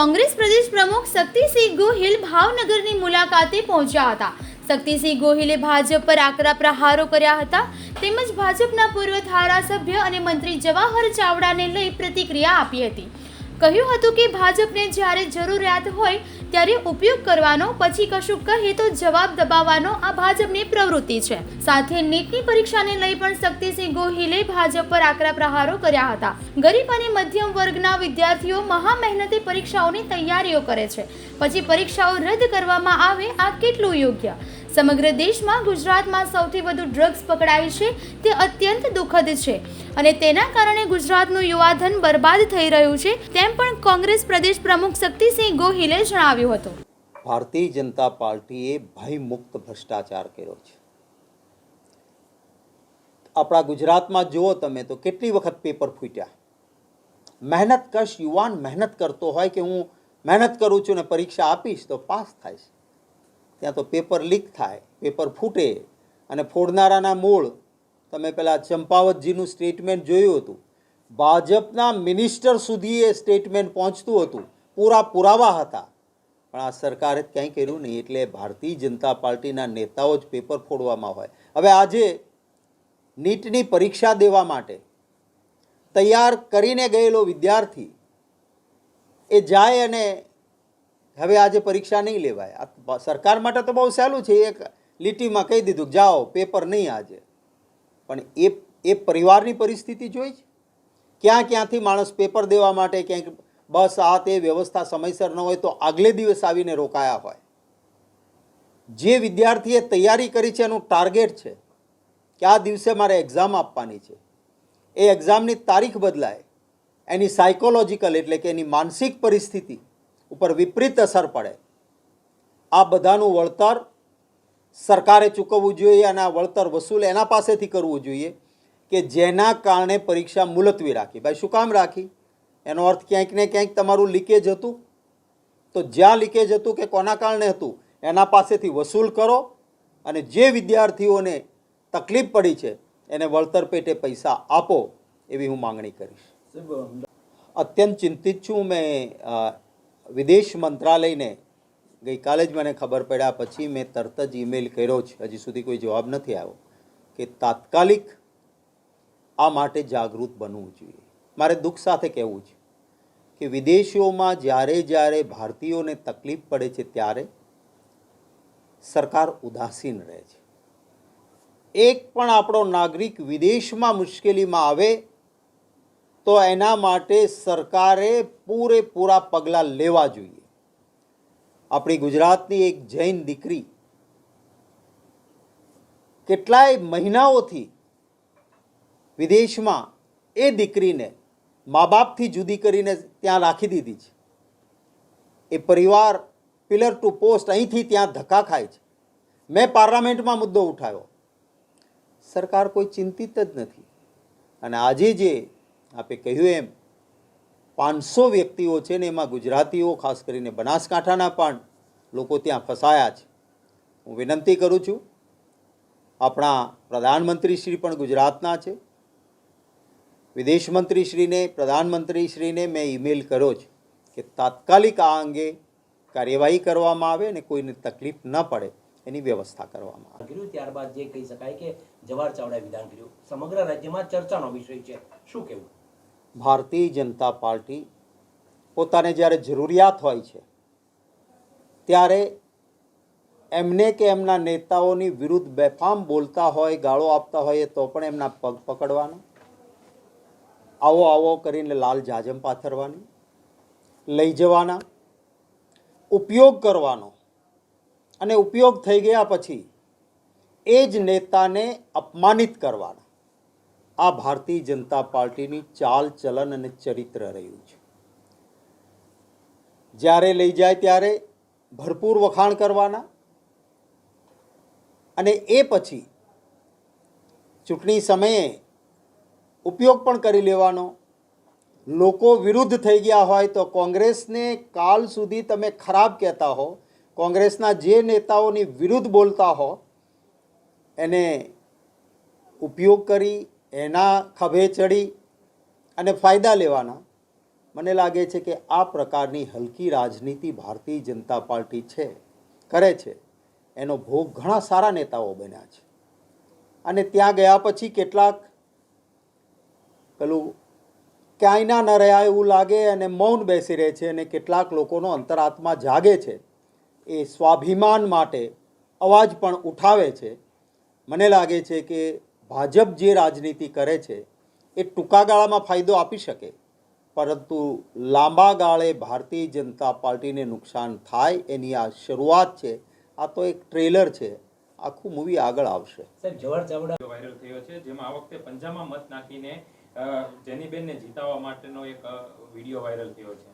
કોંગ્રેસ પ્રદેશ પ્રમુખ શક્તિસિંહ ગોહિલ ભાવનગરની મુલાકાતે પહોંચ્યા હતા. શક્તિસિંહ ગોહિલે ભાજપ પર આકરા પ્રહારો કર્યા હતા. તેમજ ભાજપના પૂર્વ ધારાસભ્ય અને મંત્રી જવાહર ચાવડાને લઈ પ્રતિક્રિયા આપી હતી. કહ્યું હતું કે ભાજપને જ્યારે જરૂરિયાત હોય ત્યારે ઉપયોગ કરવાનો, પછી કશું કહે તો જવાબ દબાવવાનો આ ભાજપની પ્રવૃત્તિ છે. સાથે નીટની પરીક્ષાને લઈ પણ શક્તિસિંહ ગોહિલે ભાજપ પર આકરા પ્રહારો કર્યા હતા. ગરીબ અને મધ્યમ વર્ગના વિદ્યાર્થીઓ મહા મહેનતે પરીક્ષાઓની તૈયારીઓ કરે છે. પછી પરીક્ષાઓ રદ કરવામાં આવે આ કેટલું યોગ્ય? સમગ્ર દેશમાં ગુજરાતમાં સૌથી વધુ ડ્રગ્સ પકડાય છે, તે અત્યંત દુઃખદ છે. અને તેના કારણે ગુજરાતનું યુવાધન બરબાદ થઈ રહ્યું છે, તેમ પણ કોંગ્રેસ પ્રદેશ પ્રમુખ શક્તિસિંહ ગોહિલે જણાવ્યું હતું. ભારતીય જનતા પાર્ટીએ ભયમુક્ત ભ્રષ્ટાચાર કર્યો છે. આપણા ગુજરાતમાં જુઓ તમે તો કેટલી વખત પેપર ફૂટ્યા. મહેનત કશ યુવાન મહેનત કરતો હોય કે હું મહેનત કરું છું ને પરીક્ષા આપીશ તો પાસ થાય છે. ત્યાં તો પેપર લીક થાય, પેપર ફૂટે અને ફોડનારાના મૂળ, તમે પેલા ચંપાવતજીનું સ્ટેટમેન્ટ જોયું હતું. ભાજપના મિનિસ્ટર સુધી એ સ્ટેટમેન્ટ પહોંચતું હતું. પૂરા પુરાવા હતા. પણ આ સરકારે ક્યાંય કર્યું નહીં, એટલે ભારતીય જનતા પાર્ટીના નેતાઓ જ પેપર ફોડવામાં હોય. હવે આજે નીટની પરીક્ષા દેવા માટે તૈયાર કરીને ગયેલો વિદ્યાર્થી એ જાય અને હવે આજે પરીક્ષા નહીં લેવાય. આ સરકાર માટે તો બહુ સહેલું છે. એક લીટીમાં કહી દીધું કે જાઓ, પેપર નહીં આજે. પણ એ એ પરિવારની પરિસ્થિતિ જોઈ ક્યાં ક્યાંથી માણસ પેપર દેવા માટે ક્યાંક બસ આ તે વ્યવસ્થા સમયસર ન હોય તો આગલે દિવસ આવીને રોકાયા હોય. જે વિદ્યાર્થીએ તૈયારી કરી છે એનું ટાર્ગેટ છે કે આ દિવસે મારે એક્ઝામ આપવાની છે. એ એક્ઝામની તારીખ બદલાય. એની સાયકોલોજીકલ એટલે કે એની માનસિક પરિસ્થિતિ ઉપર વિપરીત અસર પડે. આ બધાનું વળતર સરકારે ચૂકવવું જોઈએ અને આ વળતર વસૂલ એના પાસેથી કરવું જોઈએ કે જેના કારણે પરીક્ષા મુલતવી રાખી. ભાઈ શું કામ રાખી? એનો અર્થ ક્યાંક ને ક્યાંક તમારું લીકેજ હતું. તો જ્યાં લીકેજ હતું કે કોના કારણે હતું એના પાસેથી વસૂલ કરો અને જે વિદ્યાર્થીઓને તકલીફ પડી છે એને વળતર પેટે પૈસા આપો એવી હું માંગણી કરીશ. અત્યંત ચિંતિત છું. મેં વિદેશ મંત્રાલયને ગઈકાલે જ મને ખબર પડ્યા, પછી મેં તરત જ ઈમેલ કર્યો છે હજી સુધી કોઈ જવાબ નથી આવ્યો કે તાત્કાલિક આ માટે જાગૃત બનવું જોઈએ. મારે દુઃખ સાથે કહેવું છે કે વિદેશીઓમાં જ્યારે જ્યારે ભારતીયોને તકલીફ પડે છે ત્યારે સરકાર ઉદાસીન રહે છે. એક પણ આપણો નાગરિક વિદેશમાં મુશ્કેલીમાં આવે તો એના માટે સરકારે પૂરેપૂરા પગલાં લેવા જોઈએ. આપણી ગુજરાતની એક જૈન દીકરી કેટલાય મહિનાઓથી વિદેશમાં એ દીકરીને મા બાપથી જુદી કરીને ત્યાં રાખી દીધી છે. એ પરિવાર પિલર ટુ પોસ્ટ અહીંથી ત્યાં ધક્કા ખાય છે. મેં પાર્લામેન્ટમાં મુદ્દો ઉઠાવ્યો. સરકાર કોઈ ચિંતિત જ નથી. અને આજે જે આપે કહ્યું એમ, પાંચસો વ્યક્તિઓ છે ને એમાં ગુજરાતીઓ, ખાસ કરીને બનાસકાંઠાના પણ લોકો ત્યાં ફસાયા છે. હું વિનંતી કરું છું, આપણા પ્રધાનમંત્રીશ્રી પણ ગુજરાતના છે. વિદેશ મંત્રીશ્રીને પ્રધાનમંત્રીશ્રીને મેં ઈમેલ કર્યો છે કે તાત્કાલિક આ અંગે કાર્યવાહી કરવામાં આવે અને કોઈને તકલીફ ન પડે એની વ્યવસ્થા કરવામાં આવે. ત્યારબાદ જે કહી શકાય કે જવાહર ચાવડા વિધાન કર્યું. સમગ્ર રાજ્યમાં ચર્ચાનો વિષય છે. શું કહેવું? ભારતીય જનતા પાર્ટી પોતાને જ્યારે જરૂરિયાત હોય છે, ત્યારે એમને કે એમના નેતાઓની વિરુદ્ધ બેફામ બોલતા હોય, ગાળો આપતા હોય તો પણ એમના પગ પકડવાનો, આવો આવો કરીને લાલ જાજમ પાથરવાની, લઈ જવાના, ઉપયોગ કરવાનો. અને ઉપયોગ થઈ ગયા પછી એ જ નેતાને અપમાનિત કરવાના. આ ભારતીય જનતા પાર્ટીની ચાલ, ચલન અને ચરિત્ર રહ્યું છે. જ્યારે લઈ જાય ત્યારે ભરપૂર વખાણ કરવાના અને એ પછી ચૂંટણી સમયે ઉપયોગ પણ કરી લેવાનો. લોકો વિરુદ્ધ થઈ ગયા હોય તો કોંગ્રેસને કાલ સુધી તમે ખરાબ કહેતા હો, કોંગ્રેસના જે નેતાઓની વિરુદ્ધ બોલતા હો, એને ઉપયોગ કરી એના ખભે ચડી અને ફાયદા લેવાના. મને લાગે છે કે આ પ્રકારની હલકી રાજનીતિ ભારતીય જનતા પાર્ટી છે, કરે છે. એનો ભોગ ઘણા સારા નેતાઓ બન્યા છે. અને ત્યાં ગયા પછી કેટલાક પેલું ક્યાંયના ન રહ્યા એવું લાગે અને મૌન બેસી રહે છે અને કેટલાક લોકોનો અંતરાત્મા જાગે છે. એ સ્વાભિમાન માટે અવાજ પણ ઉઠાવે છે. મને લાગે છે કે ભાજપ જે રાજનીતિ કરે છે એ ટૂંકા ગાળામાં ફાયદો આપી શકે. પરંતુ લાંબા ગાળે ભારતીય જનતા પાર્ટીને નુકસાન થાય એની આ શરૂઆત છે આ તો એક ટ્રેલર છે. આખું મૂવી આગળ આવશે. સાહેબ જવાહર ચાવડા વાયરલ થયો છે જેમાં આ વખતે પંજાબમાં મત નાખીને જેનીબેનને જીતાવવા માટેનો એક વીડિયો વાયરલ થયો છે.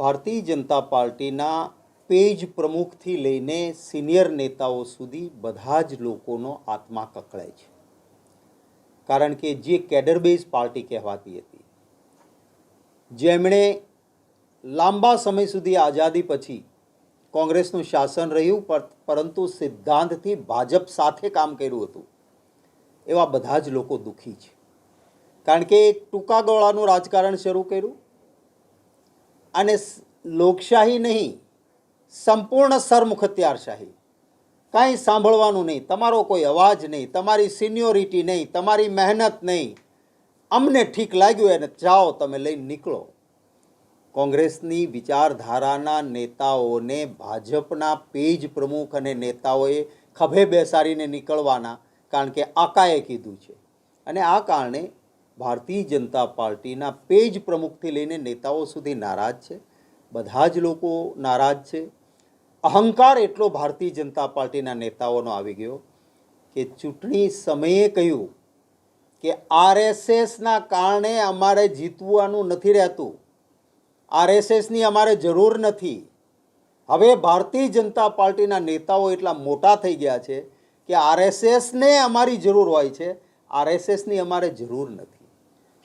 ભારતીય જનતા પાર્ટીના પેજ પ્રમુખથી લઈને સિનિયર નેતાઓ સુધી બધા જ લોકોનો આત્મા કકળાય છે. કારણ કે જે કેડર બેઝ પાર્ટી કહેવાતી હતી, જેમણે લાંબા સમય સુધી આઝાદી પછી કોંગ્રેસનું શાસન રહ્યું પરંતુ સિદ્ધાંતથી ભાજપ સાથે કામ કર્યું હતું, એવા બધા જ લોકો દુઃખી છે. કારણ કે ટૂંકા ગોળાનું રાજકારણ શરૂ કર્યું, અને લોકશાહી નહીં સંપૂર્ણ સરમુખત્યારશાહી કાંઈ સાંભળવાનું નહીં, તમારો કોઈ અવાજ નહીં, તમારી સિનિયોરિટી નહીં, તમારી મહેનત નહીં. અમને ઠીક લાગ્યું એને જાઓ, તમે લઈને નીકળો. કોંગ્રેસની વિચારધારાના નેતાઓને ભાજપના પેજ પ્રમુખ અને નેતાઓએ ખભે બેસાડીને નીકળવાના, કારણ કે આકાએ કીધું છે. અને આ કારણે ભારતીય જનતા પાર્ટીના પેજ પ્રમુખથી લઈને નેતાઓ સુધી નારાજ છે. બધા જ લોકો નારાજ છે. અહંકાર એટલો ભારતીય જનતા પાર્ટીના નેતાઓનો આવી ગયો કે ચૂંટણી સમયે કહ્યું કે આરએસએસના કારણે અમારે જીતવાનું નથી રહેતું. આરએસએસની અમારે જરૂર નથી. હવે ભારતીય જનતા પાર્ટીના નેતાઓ એટલા મોટા થઈ ગયા છે કે આરએસએસને અમારી જરૂર હોય છે. આરએસએસની અમારે જરૂર નથી.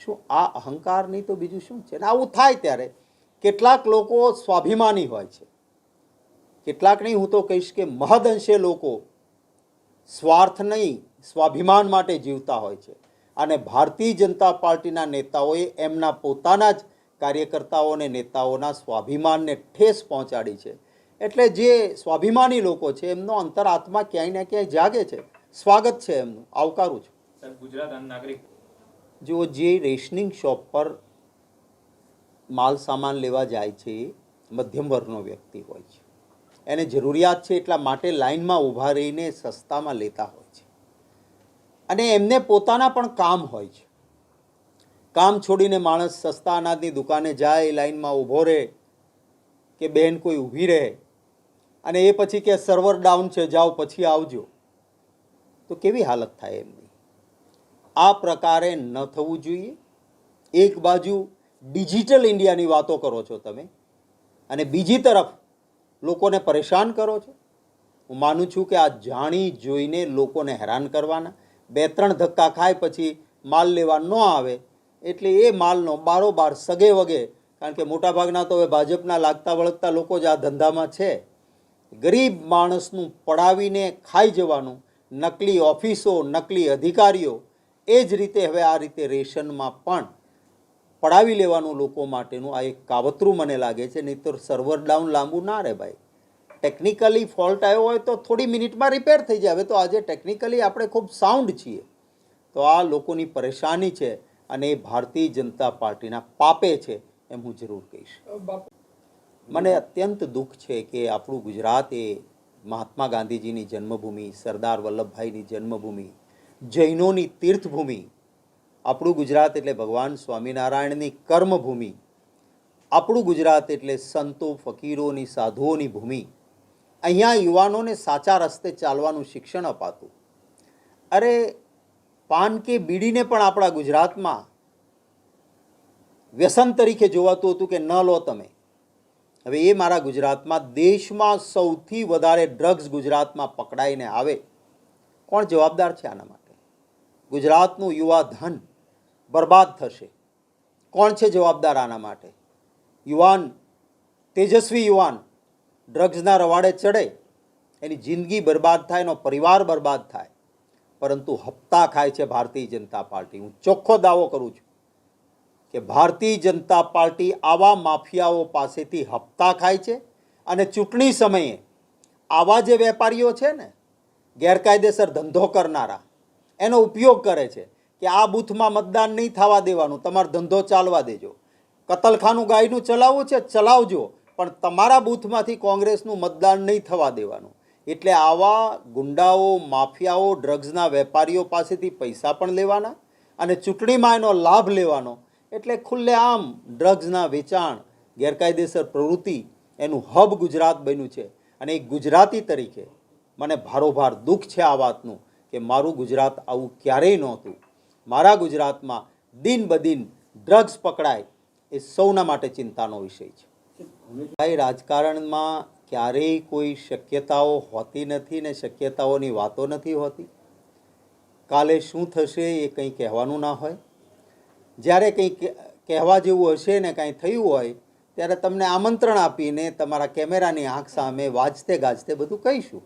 શું આ અહંકારની તો બીજું શું છે? ને આવું થાય ત્યારે કેટલાક લોકો સ્વાભિમાની હોય છે. કેટલાક નહીં હું તો કહીશ કે મહદઅંશે લોકો સ્વાર્થ નહીં સ્વાભિમાન માટે જીવતા હોય છે. અને ભારતીય જનતા પાર્ટીના નેતાઓએ એમના પોતાના જ કાર્યકર્તાઓને નેતાઓના સ્વાભિમાનને ઠેસ પહોંચાડી છે. એટલે જે સ્વાભિમાની લોકો છે એમનો અંતરાત્મા ક્યાંય ને ક્યાંય જાગે છે. સ્વાગત છે એમનું. આવકારું છું. ગુજરાત નાગરિક જો જે રેશનિંગ શોપ પર માલ સામાન લેવા જાય છે એ મધ્યમ વર્ગનો વ્યક્તિ હોય છે. એને જરૂરિયાત છે એટલા માટે લાઇનમાં ઊભા રહીને સસ્તામાં લેતા હોય છે. અને એમને પોતાના પણ કામ હોય છે. કામ છોડીને માણસ સસ્તા અનાજની દુકાને જાય લાઈનમાં ઊભો રહે, કે બહેન કોઈ ઊભી રહે, અને એ પછી કે સર્વર ડાઉન છે, જાઓ પછી આવજો. તો કેવી હાલત થાય એમની? આ પ્રકારે ન થવું જોઈએ. એક બાજુ ડિજિટલ ઇન્ડિયાની વાતો કરો છો તમે, અને બીજી તરફ લોકોને પરેશાન કરો છો? હું માનું છું કે આ જાણી જોઈને લોકોને હેરાન કરવાના. બે ત્રણ ધક્કા ખાય પછી માલ લેવા ન આવે, એટલે એ માલનો બારોબાર સગે વગે, કારણ કે મોટાભાગના તો હવે ભાજપના લાગતા વળગતા લોકો જ આ ધંધામાં છે. ગરીબ માણસનું પડાવીને ખાઈ જવાનું, નકલી ઓફિસો, નકલી અધિકારીઓ, એ જ રીતે હવે આ રીતે રેશનમાં પણ પડાવી લેવાનું લોકો માટેનું આ એક કાવતરું મને લાગે છે નહીં તો સર્વર ડાઉન લાંબુ ના રહે ભાઈ. ટેકનિકલી ફોલ્ટ આવ્યો હોય તો થોડી મિનિટમાં રિપેર થઈ જાય. હવે તો આજે ટેકનિકલી આપણે ખૂબ સાઉન્ડ છીએ. તો આ લોકોની પરેશાની છે અને એ ભારતીય જનતા પાર્ટીના પાપે છે એમ હું જરૂર કહીશ. મને અત્યંત દુઃખ છે કે આપણું ગુજરાત એ મહાત્મા ગાંધીજીની જન્મભૂમિ, સરદાર વલ્લભભાઈની જન્મભૂમિ, જૈનોની તીર્થભૂમિ આપણું ગુજરાત એટલે ભગવાન સ્વામિનારાયણની કર્મભૂમિ. આપણું ગુજરાત એટલે સંતો, ફકીરોની, સાધુઓની ભૂમિ. અહીંયા યુવાનોને સાચા રસ્તે ચાલવાનું શિક્ષણ અપાતું. અરે, પાન કે બીડીને પણ આપણા ગુજરાતમાં વ્યસન તરીકે જોવાતું હતું કે ન લો તમે. હવે એ મારા ગુજરાતમાં દેશમાં સૌથી વધારે ડ્રગ્સ ગુજરાતમાં પકડાઈને આવે. કોણ જવાબદાર છે આના માટે? ગુજરાતનું યુવા ધન બરબાદ થશે. કોણ છે જવાબદાર આના માટે? યુવાન, તેજસ્વી યુવાન, ડ્રગ્સના રવાડે ચડે, એની જિંદગી બરબાદ થાય, એનો પરિવાર બરબાદ થાય. પરંતુ હપ્તા ખાય છે ભારતીય જનતા પાર્ટી. હું ચોખ્ખો દાવો કરું છું કે ભારતીય જનતા પાર્ટી આવા માફિયાઓ પાસેથી હપ્તા ખાય છે અને ચૂંટણી સમયે આવા જે વેપારીઓ છે ને, ગેરકાયદેસર ધંધો કરનારા, એનો ઉપયોગ કરે છે. કે આ બૂથમાં મતદાન નહીં થવા દેવાનું, તમારો ધંધો ચાલવા દેજો. કતલખાનું ગાયનું ચલાવવું છે, ચલાવજો, પણ તમારા બૂથમાંથી કોંગ્રેસનું મતદાન નહીં થવા દેવાનું. એટલે આવા ગુંડાઓ, માફિયાઓ, ડ્રગ્સના વેપારીઓ પાસેથી પૈસા પણ લેવાના અને ચૂંટણીમાં એનો લાભ લેવાનો. એટલે ખુલ્લેઆમ ડ્રગ્સના વેચાણ, ગેરકાયદેસર પ્રવૃત્તિ, એનું હબ ગુજરાત બન્યું છે. અને એક ગુજરાતી તરીકે મને ભારોભાર દુઃખ છે આ વાતનું કે મારું ગુજરાત આવું ક્યારેય નહોતું. મારા ગુજરાતમાં દિન બદિન ડ્રગ્સ પકડાય એ સૌના માટે ચિંતાનો વિષય છે. ભાઈ, રાજકારણમાં ક્યારેય કોઈ શક્યતાઓ હોતી નથી ને શક્યતાઓની વાતો નથી હોતી. કાલે શું થશે એ કંઈ કહેવાનું ના હોય. જ્યારે કંઈ કહેવા જેવું હશે ને કાંઈ થયું હોય, ત્યારે તમને આમંત્રણ આપીને તમારા કેમેરાની આંખ સામે વાજતે ગાજતે બધું કહીશું.